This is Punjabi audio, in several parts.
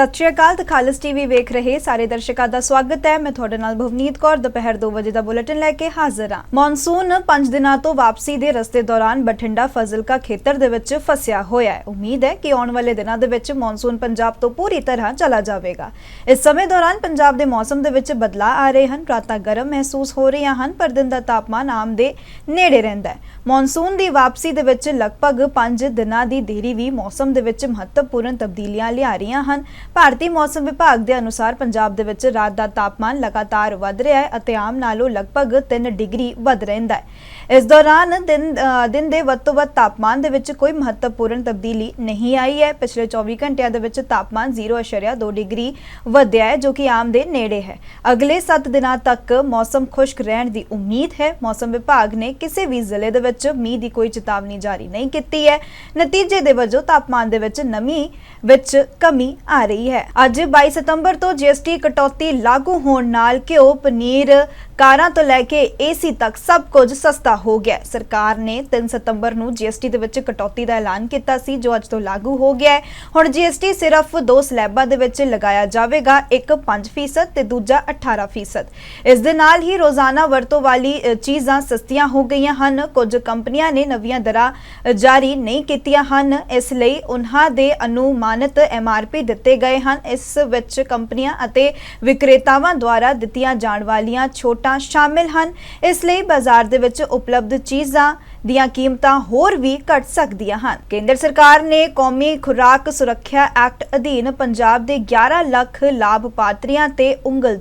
ਸਤਿ ਸ਼੍ਰੀ ਅਕਾਲ ਤੇ ਖਾਲਸ ਟੀਵੀ ਵੇਖ ਰਹੇ ਸਾਰੇ ਦਰਸ਼ਕਾਂ ਦਾ ਸਵਾਗਤ ਹੈ। ਮੈਂ ਤੁਹਾਡੇ ਨਾਲ ਭਵਨੀਤ ਕੌਰ, ਦੁਪਹਿਰ 2 ਵਜੇ ਦਾ ਬੁਲੇਟਿਨ ਲੈ ਕੇ ਹਾਜ਼ਰ ਹਾਂ। ਮੌਨਸੂਨ 5 ਦਿਨਾਂ ਤੋਂ ਵਾਪਸੀ ਦੇ ਰਸਤੇ ਦੌਰਾਨ ਬਠਿੰਡਾ ਫਜ਼ਲਕਾ ਖੇਤਰ ਦੇ ਵਿੱਚ ਫਸਿਆ ਹੋਇਆ ਹੈ। ਉਮੀਦ ਹੈ ਕਿ ਆਉਣ ਵਾਲੇ ਦਿਨਾਂ ਦੇ ਵਿੱਚ ਮੌਨਸੂਨ ਪੰਜਾਬ ਤੋਂ ਪੂਰੀ ਤਰ੍ਹਾਂ ਚਲਾ ਜਾਵੇਗਾ। ਇਸ ਸਮੇਂ ਦੌਰਾਨ ਪੰਜਾਬ ਦੇ ਮੌਸਮ ਦੇ ਵਿੱਚ ਬਦਲਾਅ ਆ ਰਹੇ ਹਨ। ਰਾਤਾਂ ਗਰਮ ਮਹਿਸੂਸ ਹੋ ਰਹੀਆਂ ਹਨ, ਪਰ ਦਿਨ ਦਾ ਤਾਪਮਾਨ ਆਮ ਦੇ ਨੇੜੇ ਰਹਿੰਦਾ ਹੈ। ਮੌਨਸੂਨ ਦੀ ਵਾਪਸੀ ਦੇ ਵਿੱਚ ਲਗਭਗ 5 ਦਿਨਾਂ ਦੀ ਦੇਰੀ ਵੀ ਮੌਸਮ ਦੇ ਵਿੱਚ ਮਹੱਤਵਪੂਰਨ ਤਬਦੀਲੀਆਂ ਲਿਆ ਰਹੀਆਂ ਹਨ। ਭਾਰਤੀ ਮੌਸਮ ਵਿਭਾਗ ਦੇ ਅਨੁਸਾਰ ਪੰਜਾਬ ਦੇ ਵਿੱਚ ਰਾਤ ਦਾ ਤਾਪਮਾਨ ਲਗਾਤਾਰ ਵਧ ਰਿਹਾ ਹੈ ਅਤੇ ਆਮ ਨਾਲੋਂ ਲਗਭਗ 3 ਡਿਗਰੀ ਵਧ ਰਹਿੰਦਾ ਹੈ। ਇਸ ਦੌਰਾਨ ਦਿਨ ਦਿਨ ਦੇ ਵੱਧ ਤੋਂ ਵੱਧ ਤਾਪਮਾਨ ਦੇ ਵਿੱਚ ਕੋਈ ਮਹੱਤਵਪੂਰਨ ਤਬਦੀਲੀ ਨਹੀਂ ਆਈ ਹੈ। ਪਿਛਲੇ 24 ਘੰਟਿਆਂ ਦੇ ਵਿੱਚ ਤਾਪਮਾਨ 0.2 ਡਿਗਰੀ ਵਧਿਆ ਹੈ, ਜੋ ਕਿ ਆਮ ਦੇ ਨੇੜੇ ਹੈ। ਅਗਲੇ 7 ਦਿਨਾਂ ਤੱਕ ਮੌਸਮ ਖੁਸ਼ਕ ਰਹਿਣ ਦੀ ਉਮੀਦ ਹੈ। ਮੌਸਮ ਵਿਭਾਗ ਨੇ ਕਿਸੇ ਵੀ ਜ਼ਿਲ੍ਹੇ ਦੇ ਵਿੱਚ ਮੀਂਹ ਦੀ ਕੋਈ ਚੇਤਾਵਨੀ ਜਾਰੀ ਨਹੀਂ ਕੀਤੀ ਹੈ। ਨਤੀਜੇ ਦੇ ਵਜੋਂ ਤਾਪਮਾਨ ਦੇ ਵਿੱਚ ਨਮੀ ਵਿੱਚ ਕਮੀ ਆ ਰਹੀ ਹੈ। ਅੱਜ 22 ਸਤੰਬਰ ਤੋਂ ਜੀਐਸਟੀ ਕਟੌਤੀ ਲਾਗੂ ਹੋਣ ਨਾਲ ਘਿਓ, ਪਨੀਰ ਕਾਰਾਂ ਤੋਂ ਲੈ ਕੇ ਏਸੀ ਤੱਕ ਸਭ ਕੁਝ ਸਸਤਾ ਹੋ ਗਿਆ ਹੈ। ਸਰਕਾਰ ਨੇ 3 ਸਤੰਬਰ ਨੂੰ ਜੀਐਸਟੀ ਦੇ ਵਿੱਚ ਕਟੌਤੀ ਦਾ ਐਲਾਨ ਕੀਤਾ ਸੀ ਜੋ ਅੱਜ ਤੋਂ ਲਾਗੂ ਹੋ ਗਿਆ ਹੈ। ਹੁਣ ਜੀਐਸਟੀ ਸਿਰਫ ਦੋ ਸਲੈਬਾਂ ਦੇ ਵਿੱਚ ਲਗਾਇਆ ਜਾਵੇਗਾ ਇੱਕ 5% ਤੇ ਦੂਜਾ 18% ਇਸ ਦੇ ਨਾਲ ਹੀ ਰੋਜ਼ਾਨਾ ਵਰਤੋਂ ਵਾਲੀ ਅ, ਚੀਜ਼ਾਂ ਸਸਤੀਆਂ ਹੋ ਗਈਆਂ ਹਨ। ਕੁਝ ਕੰਪਨੀਆਂ ਨੇ ਨਵੀਆਂ ਦਰਾਂ ਅ, ਜਾਰੀ ਨਹੀਂ ਕੀਤੀਆਂ ਹਨ। ਇਸ ਲਈ ਉਨ੍ਹਾਂ ਦੇ ਅਨੁਮਾਨਿਤ ਐਮਆਰਪੀ ਦਿੱਤੇ ਗਏ ਹਨ। ਇਸ ਵਿੱਚ ਕੰਪਨੀਆਂ ਅਤੇ ਵਿਕਰੇਤਾਵਾਂ ਦੁਆਰਾ ਦਿੱਤੀਆਂ ਜਾਣ ਵਾਲੀਆਂ ਛੋਟਾਂ ਸ਼ਾਮਿਲ ਹਨ। ਇਸ ਲਈ ਬਾਜ਼ਾਰ ਦੇ ਵਿੱਚ ਉਪਲਬਧ ਚੀਜ਼ਾਂ ਦੀਆਂ ਕੀਮਤਾਂ ਹੋਰ ਵੀ ਘਟ ਸਕਦੀਆਂ ਹਨ। ਕੇਂਦਰ ਸਰਕਾਰ ਨੇ ਕੌਮੀ ਖੁਰਾਕ ਸੁਰੱਖਿਆ ਐਕਟ ਅਧੀਨ ਪੰਜਾਬ ਦੇ 11 ਲੱਖ ਲਾਭਪਾਤਰੀਆਂ ਤੇ ਉਂਗਲ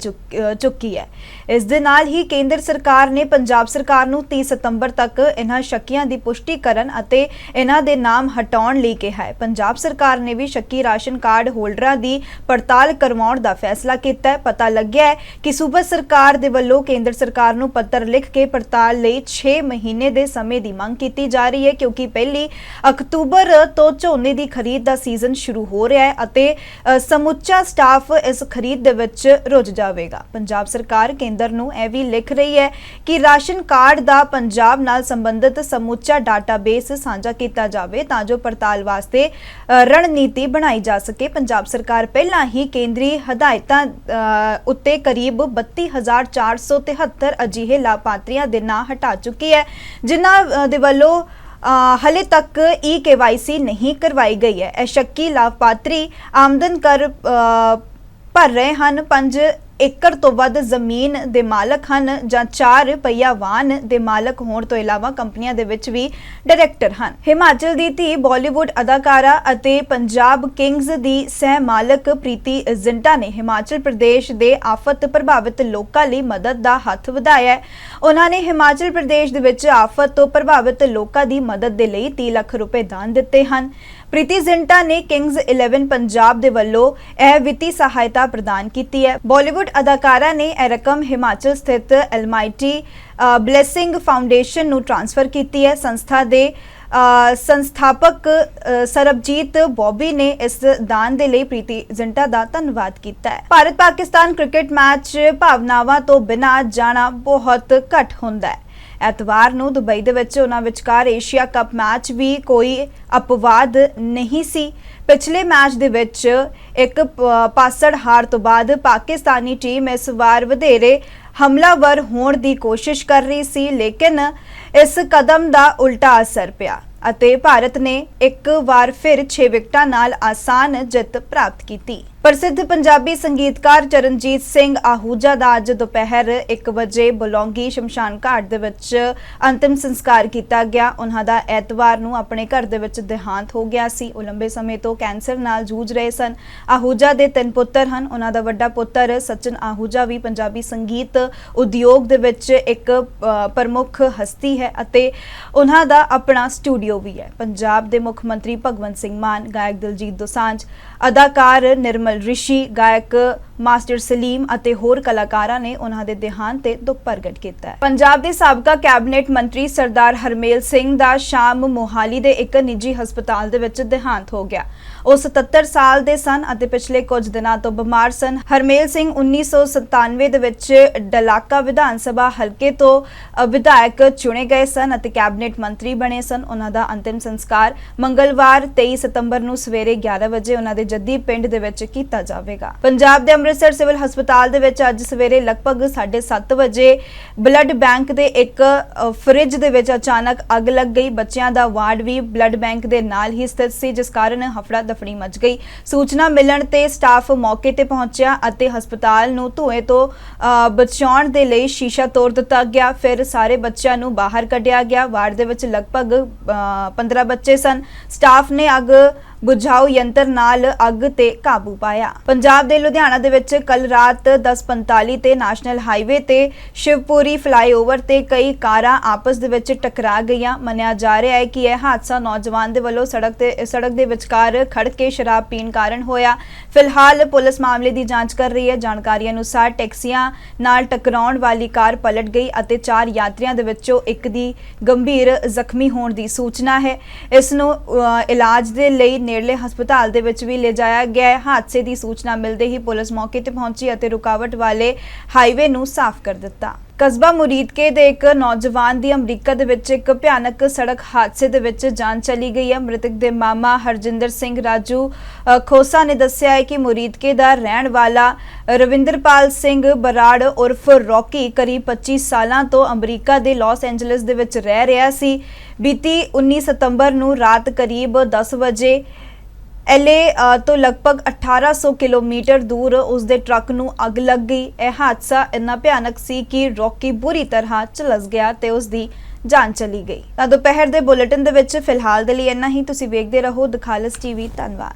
ਚੁੱਕੀ ਹੈ। ਇਸ ਦੇ ਨਾਲ ਹੀ ਕੇਂਦਰ ਸਰਕਾਰ ਨੇ ਪੰਜਾਬ ਸਰਕਾਰ ਨੂੰ 30 ਸਤੰਬਰ ਤੱਕ ਇਹਨਾਂ ਸ਼ੱਕੀਆਂ ਦੀ ਪੁਸ਼ਟੀ ਕਰਨ ਅਤੇ ਇਹਨਾਂ ਦੇ ਨਾਮ ਹਟਾਉਣ ਲਈ ਕਿਹਾ ਹੈ। ਪੰਜਾਬ ਸਰਕਾਰ ਨੇ ਵੀ ਸ਼ੱਕੀ ਰਾਸ਼ਨ ਕਾਰਡ ਹੋਲਡਰਾਂ ਦੀ ਪੜਤਾਲ ਕਰਵਾਉਣ ਦਾ ਫੈਸਲਾ ਕੀਤਾ ਹੈ। ਪਤਾ ਲੱਗਿਆ ਹੈ ਕਿ ਸੂਬਾ ਸਰਕਾਰ ਦੇ ਵੱਲੋਂ ਕੇਂਦਰ ਸਰਕਾਰ ਨੂੰ ਪੱਤਰ ਲਿਖ ਕੇ ਪੜਤਾਲ ਲਈ 6 ਮਹੀਨੇ ਦੇ ਸਮੇਂ ਦੀ ਮੰਗ ਕੀਤੀ ਜਾ ਰਹੀ ਹੈ ਕਿਉਂਕਿ ਪਹਿਲੀ ਅਕਤੂਬਰ ਤੋਂ ਝੋਨੇ ਦੀ ਖਰੀਦ ਦਾ ਸੀਜ਼ਨ ਸ਼ੁਰੂ ਹੋ ਰਿਹਾ ਹੈ ਅਤੇ ਸਮੁੱਚਾ ਸਟਾਫ ਇਸ ਖਰੀਦ ਦੇ ਵਿੱਚ ਰੁੱਝ ਜਾਵੇਗਾ। ਪੰਜਾਬ ਸਰਕਾਰ ਕੇਂਦਰ ਨੂੰ ਇਹ ਵੀ ਲਿਖ ਰਹੀ ਹੈ ਕਿ ਰਾਸ਼ਨ ਕਾਰਡ ਦਾ ਪੰਜਾਬ ਨਾਲ ਸੰਬੰਧਿਤ ਸਮੁੱਚਾ ਡਾਟਾਬੇਸ ਸਾਂਝਾ ਕੀਤਾ ਜਾਵੇ ਤਾਂ ਜੋ ਪੜਤਾਲ ਵਾਸਤੇ ਰਣਨੀਤੀ ਬਣਾਈ ਜਾ ਸਕੇ। ਪੰਜਾਬ ਸਰਕਾਰ ਪਹਿਲਾਂ ਹੀ ਕੇਂਦਰੀ ਹਦਾਇਤਾਂ ਉੱਤੇ ਕਰੀਬ 32473 ਅਜਿਹੇ ਲਾਭਪਾਤਰੀਆਂ ਦੇ ਨਾਂ ਹਟਾ ਚੁੱਕੀ ਹੈ, ਜਿਨ੍ਹਾਂ ਦੇ ਵੱਲੋਂ ਅ, ਹਲੇ ਤੱਕ ਈ ਕੇਵਾਈਸੀ ਨਹੀਂ ਕਰਵਾਈ ਗਈ ਹੈ। ਇਹ ਸ਼ੱਕੀ ਲਾਭਪਾਤਰੀ ਆਮਦਨ ਕਰ ਭਰ ਰਹੇ ਹਨ। ਪੰਜ ਏਕੜ ਤੋਂ ਵੱਧ ਜ਼ਮੀਨ ਦੇ ਮਾਲਕ ਹਨ ਜਾਂ 4 ਪਹੀਆ ਵਾਹਨ ਦੇ ਮਾਲਕ ਹੋਣ ਤੋਂ ਇਲਾਵਾ ਕੰਪਨੀਆਂ ਦੇ ਵਿੱਚ ਵੀ ਡਾਇਰੈਕਟਰ ਹਨ। ਹਿਮਾਚਲ ਦੀ ਧੀ ਬਾਲੀਵੁੱਡ ਅਦਾਕਾਰਾ ਅਤੇ ਪੰਜਾਬ ਕਿੰਗਜ਼ ਦੀ ਸਹਿ ਮਾਲਕ ਪ੍ਰੀਤੀ ਜ਼ਿੰਟਾ ਨੇ ਹਿਮਾਚਲ ਪ੍ਰਦੇਸ਼ ਦੇ ਆਫਤ ਪ੍ਰਭਾਵਿਤ ਲੋਕਾਂ ਲਈ ਮਦਦ ਦਾ ਹੱਥ ਵਧਾਇਆ ਹੈ। ਉਹਨਾਂ ਨੇ ਹਿਮਾਚਲ ਪ੍ਰਦੇਸ਼ ਦੇ ਵਿੱਚ ਆਫਤ ਤੋਂ ਪ੍ਰਭਾਵਿਤ ਲੋਕਾਂ ਦੀ ਮਦਦ ਦੇ ਲਈ 30 ਲੱਖ ਰੁਪਏ ਦਾਨ ਦਿੱਤੇ ਹਨ। ਪ੍ਰੀਤੀ ਜ਼ਿੰਟਾ ਨੇ ਕਿੰਗਜ਼ 11 ਪੰਜਾਬ ਦੇ ਵੱਲੋਂ ਇਹ ਵਿੱਤੀ ਸਹਾਇਤਾ ਪ੍ਰਦਾਨ ਕੀਤੀ ਹੈ। ਬਾਲੀਵੁੱਡ ਅਦਾਕਾਰਾ ਨੇ ਇਹ ਰਕਮ ਹਿਮਾਚਲ ਸਥਿਤ ਐਲਮਾਈਟੀ ਬਲੇਸਿੰਗ ਫਾਊਂਡੇਸ਼ਨ ਨੂੰ ਟ੍ਰਾਂਸਫਰ ਕੀਤੀ ਹੈ। ਸੰਸਥਾ ਦੇ ਸੰਸਥਾਪਕ ਸਰਬਜੀਤ ਬੋਬੀ ਨੇ ਇਸ ਦਾਨ ਦੇ ਲਈ ਪ੍ਰੀਤੀ ਜ਼ਿੰਟਾ ਦਾ ਧੰਨਵਾਦ ਕੀਤਾ ਹੈ। ਭਾਰਤ ਪਾਕਿਸਤਾਨ ਕ੍ਰਿਕਟ ਮੈਚ ਭਾਵਨਾਵਾਂ ਤੋਂ ਬਿਨਾਂ ਜਾਣਾ ਬਹੁਤ ਘੱਟ ਹੁੰਦਾ ਹੈ। ਐਤਵਾਰ ਨੂੰ ਦੁਬਈ ਦੇ ਵਿੱਚ ਉਹਨਾਂ ਵਿਚਕਾਰ ਏਸ਼ੀਆ ਕੱਪ ਮੈਚ ਵੀ ਕੋਈ ਅਪਵਾਦ ਨਹੀਂ ਸੀ। ਪਿਛਲੇ ਮੈਚ ਦੇ ਵਿੱਚ ਇੱਕ ਪਾਸੜ ਹਾਰ ਤੋਂ ਬਾਅਦ ਪਾਕਿਸਤਾਨੀ ਟੀਮ ਇਸ ਵਾਰ ਵਧੇਰੇ ਹਮਲਾਵਰ ਹੋਣ ਦੀ ਕੋਸ਼ਿਸ਼ ਕਰ ਰਹੀ ਸੀ, ਲੇਕਿਨ ਇਸ ਕਦਮ ਦਾ ਉਲਟਾ ਅਸਰ ਪਿਆ। ਅਤੇ ਭਾਰਤ ਨੇ ਇੱਕ ਵਾਰ ਫਿਰ 6 ਵਿਕਟਾਂ ਨਾਲ ਆਸਾਨ ਜਿੱਤ ਪ੍ਰਾਪਤ ਕੀਤੀ। ਪ੍ਰਸਿੱਧ ਪੰਜਾਬੀ ਸੰਗੀਤਕਾਰ ਚਰਨਜੀਤ ਸਿੰਘ ਆਹੂਜਾ ਦਾ ਅੱਜ ਦੁਪਹਿਰ 1 ਵਜੇ ਬਲੌਂਗੀ ਸ਼ਮਸ਼ਾਨ ਘਾਟ ਦੇ ਵਿੱਚ ਅੰਤਿਮ ਸੰਸਕਾਰ ਕੀਤਾ ਗਿਆ। ਉਹਨਾਂ ਦਾ ਐਤਵਾਰ ਨੂੰ ਆਪਣੇ ਘਰ ਦੇ ਵਿੱਚ ਦੇਹਾਂਤ ਹੋ ਗਿਆ ਸੀ। ਉਹ ਲੰਬੇ ਸਮੇਂ ਤੋਂ ਕੈਂਸਰ ਨਾਲ ਜੂਝ ਰਹੇ ਸਨ। ਆਹੂਜਾ ਦੇ ਤਿੰਨ ਪੁੱਤਰ ਹਨ। ਉਹਨਾਂ ਦਾ ਵੱਡਾ ਪੁੱਤਰ ਸਚਨ ਆਹੂਜਾ ਵੀ ਪੰਜਾਬੀ ਸੰਗੀਤ ਉਦਯੋਗ ਦੇ ਵਿੱਚ ਇੱਕ ਪ੍ਰਮੁੱਖ ਹਸਤੀ ਹੈ ਅਤੇ ਉਹਨਾਂ ਦਾ ਆਪਣਾ ਸਟੂਡੀਓ ਵੀ ਹੈ। ਪੰਜਾਬ ਦੇ ਮੁੱਖ ਮੰਤਰੀ ਭਗਵੰਤ ਸਿੰਘ ਮਾਨ, ਗਾਇਕ ਦਿਲਜੀਤ ਦੋਸਾਂਝ, ਅਦਾਕਾਰ ਨਿਰਮਲ ਰਿਸ਼ੀ, ਗਾਇਕ ਮਾਸਟਰ ਸਲੀਮ ਅਤੇ ਹੋਰ ਕਲਾਕਾਰਾਂ ਨੇ ਉਹਨਾਂ ਦੇ ਦੇਹਾਂਤ ਤੇ ਦੁੱਖ ਪ੍ਰਗਟ ਕੀਤਾ ਹੈ। ਪੰਜਾਬ ਦੇ ਸਾਬਕਾ ਕੈਬਨਿਟ ਮੰਤਰੀ ਸਰਦਾਰ ਹਰਮੇਲ ਸਿੰਘ ਦਾ ਸ਼ਾਮ ਮੋਹਾਲੀ ਦੇ ਇੱਕ ਨਿੱਜੀ ਹਸਪਤਾਲ ਦੇ ਵਿੱਚ ਦੇਹਾਂਤ ਹੋ ਗਿਆ। ਉਹ 77 ਸਾਲ ਦੇ ਸਨ ਅਤੇ ਪਿਛਲੇ ਕੁਝ ਦਿਨਾਂ ਤੋਂ ਬਿਮਾਰ ਸਨ। ਹਰਮੇਲ ਸਿੰਘ 1997 ਦੇ ਵਿੱਚ ਡਲਾਕਾ ਵਿਧਾਨ ਸਭਾ ਹਲਕੇ ਤੋਂ ਵਿਧਾਇਕ ਚੁਣੇ ਗਏ ਸਨ ਅਤੇ ਕੈਬਨਿਟ ਮੰਤਰੀ ਬਣੇ ਸਨ। ਉਹਨਾਂ ਦਾ ਅੰਤਿਮ ਸੰਸਕਾਰ ਮੰਗਲਵਾਰ 23 ਸਤੰਬਰ ਨੂੰ ਸਵੇਰੇ 11 ਵਜੇ ਉਹਨਾਂ ਦੇ ਜੱਦੀ ਪਿੰਡ ਦੇ ਵਿੱਚ ਕੀਤਾ ਜਾਵੇਗਾ। ਪੰਜਾਬ ਦੇ ਅੰਮ੍ਰਿਤਸਰ ਸਿਵਲ ਹਸਪਤਾਲ ਦੇ ਵਿੱਚ ਅੱਜ ਸਵੇਰੇ ਲਗਭਗ 7:30 ਵਜੇ ਬਲੱਡ ਬੈਂਕ ਦੇ ਇੱਕ ਅ, ਫਰਿੱਜ ਦੇ ਵਿੱਚ ਅਚਾਨਕ ਅੱਗ ਲੱਗ ਗਈ। ਬੱਚਿਆਂ ਦਾ ਵਾਰਡ ਵੀ ਬਲੱਡ ਬੈਂਕ ਦੇ ਨਾਲ ਹੀ ਸਥਿਤ ਸੀ ਜਿਸ ਕਾਰਨ ਹਫੜਾ ਦਫੜੀ ਮਚ ਗਈ। ਸੂਚਨਾ ਮਿਲਣ ਤੇ ਸਟਾਫ ਮੌਕੇ ਤੇ ਪਹੁੰਚਿਆ ਅਤੇ ਹਸਪਤਾਲ ਨੂੰ ਧੂਏ ਤੋਂ ਬਚਾਉਣ ਦੇ ਲਈ ਸ਼ੀਸ਼ਾ ਤੋੜ ਦਿੱਤਾ ਗਿਆ। ਫਿਰ ਸਾਰੇ ਬੱਚਿਆਂ ਨੂੰ ਬਾਹਰ ਕੱਢਿਆ ਗਿਆ। ਵਾਰਡ ਦੇ ਵਿੱਚ ਲਗਭਗ 15 ਬੱਚੇ ਸਨ। ਸਟਾਫ ਨੇ ਅੱਗ ਬੁਝਾਊ ਯੰਤਰ ਨਾਲ ਅੱਗ ਤੇ ਕਾਬੂ ਪਾਇਆ। ਪੰਜਾਬ ਦੇ ਲੁਧਿਆਣਾ ਦੇ ਵਿੱਚ ਕੱਲ ਰਾਤ 10:45 ਤੇ ਨੈਸ਼ਨਲ ਹਾਈਵੇ ਤੇ ਸ਼ਿਵਪੁਰੀ ਫਲਾਈਓਵਰ ਤੇ ਕਈ ਕਾਰਾਂ ਆਪਸ ਦੇ ਵਿੱਚ ਟਕਰਾ ਗਈਆਂ। ਮੰਨਿਆ ਜਾ ਰਿਹਾ ਹੈ ਕਿ ਇਹ ਹਾਦਸਾ ਨੌਜਵਾਨ ਦੇ ਵੱਲੋਂ ਸੜਕ ਤੇ, ਸੜਕ ਦੇ ਵਿਚਕਾਰ ਖੜ ਕੇ ਸ਼ਰਾਬ ਪੀਣ ਕਾਰਨ ਹੋਇਆ। ਫਿਲਹਾਲ ਪੁਲਿਸ ਮਾਮਲੇ ਦੀ ਜਾਂਚ ਕਰ ਰਹੀ ਹੈ। ਜਾਣਕਾਰੀ ਅਨੁਸਾਰ ਟੈਕਸੀਆਂ ਨਾਲ ਟਕਰਾਉਣ ਵਾਲੀ ਕਾਰ ਪਲਟ ਗਈ ਅਤੇ ਚਾਰ ਯਾਤਰੀਆਂ ਦੇ ਵਿੱਚੋਂ ਇੱਕ ਦੀ ਗੰਭੀਰ ਜ਼ਖਮੀ ਹੋਣ ਦੀ ਸੂਚਨਾ ਹੈ। ਇਸ ਨੂੰ ਇਲਾਜ ਦੇ ਲਈ ਨੇੜਲੇ ਹਸਪਤਾਲ ਦੇ ਵਿੱਚ ਵੀ ਲਿਜਾਇਆ ਗਿਆ ਹਾਦਸੇ ਦੀ ਸੂਚਨਾ ਮਿਲਦੇ ਹੀ ਪੁਲਿਸ ਮੌਕੇ ਤੇ ਪਹੁੰਚੀ ਅਤੇ ਰੁਕਾਵਟ ਵਾਲੇ ਹਾਈਵੇ ਨੂੰ ਸਾਫ਼ ਕਰ ਦਿੱਤਾ। ਕਸਬਾ ਮੁਰੀਦਕੇ ਦੇ ਇੱਕ ਨੌਜਵਾਨ ਦੀ ਅਮਰੀਕਾ ਦੇ ਵਿੱਚ ਇੱਕ ਭਿਆਨਕ ਸੜਕ ਹਾਦਸੇ ਦੇ ਵਿੱਚ ਜਾਨ ਚਲੀ ਗਈ ਹੈ। ਮ੍ਰਿਤਕ ਦੇ ਮਾਮਾ ਹਰਜਿੰਦਰ ਸਿੰਘ ਰਾਜੂ ਖੋਸਾ ਨੇ ਦੱਸਿਆ ਹੈ ਕਿ ਮੁਰੀਦਕੇ ਦਾ ਰਹਿਣ ਵਾਲਾ ਰਵਿੰਦਰਪਾਲ ਸਿੰਘ ਬਰਾੜ ਉਰਫ ਰੌਕੀ ਕਰੀਬ 25 ਸਾਲਾਂ ਤੋਂ ਅਮਰੀਕਾ ਦੇ ਲਾਸ ਐਂਜਲਸ ਦੇ ਵਿੱਚ ਰਹਿ ਰਿਹਾ ਸੀ। ਬੀਤੀ 19 ਸਤੰਬਰ ਨੂੰ ਰਾਤ ਕਰੀਬ 10 ਵਜੇ ਐਲਏ ਤੋਂ ਲਗਭਗ 1800 ਕਿਲੋਮੀਟਰ ਦੂਰ ਉਸ ਦੇ ਟਰੱਕ ਨੂੰ ਅੱਗ ਲੱਗ ਗਈ। ਇਹ ਹਾਦਸਾ ਇੰਨਾ ਭਿਆਨਕ ਸੀ ਕਿ ਰੌਕੀ ਬੁਰੀ ਤਰ੍ਹਾਂ ਝਲਸ ਗਿਆ ਤੇ ਉਸ ਦੀ ਜਾਨ ਚਲੀ ਗਈ। ਤਾਂ ਦੁਪਹਿਰ ਦੇ ਬੁਲੇਟਿਨ ਦੇ ਵਿੱਚ ਫਿਲਹਾਲ ਦੇ ਲਈ ਇੰਨਾ ਹੀ। ਤੁਸੀਂ ਵੇਖਦੇ ਰਹੋ ਦਿਖਾਲਸ ਟੀਵੀ, ਧੰਨਵਾਦ।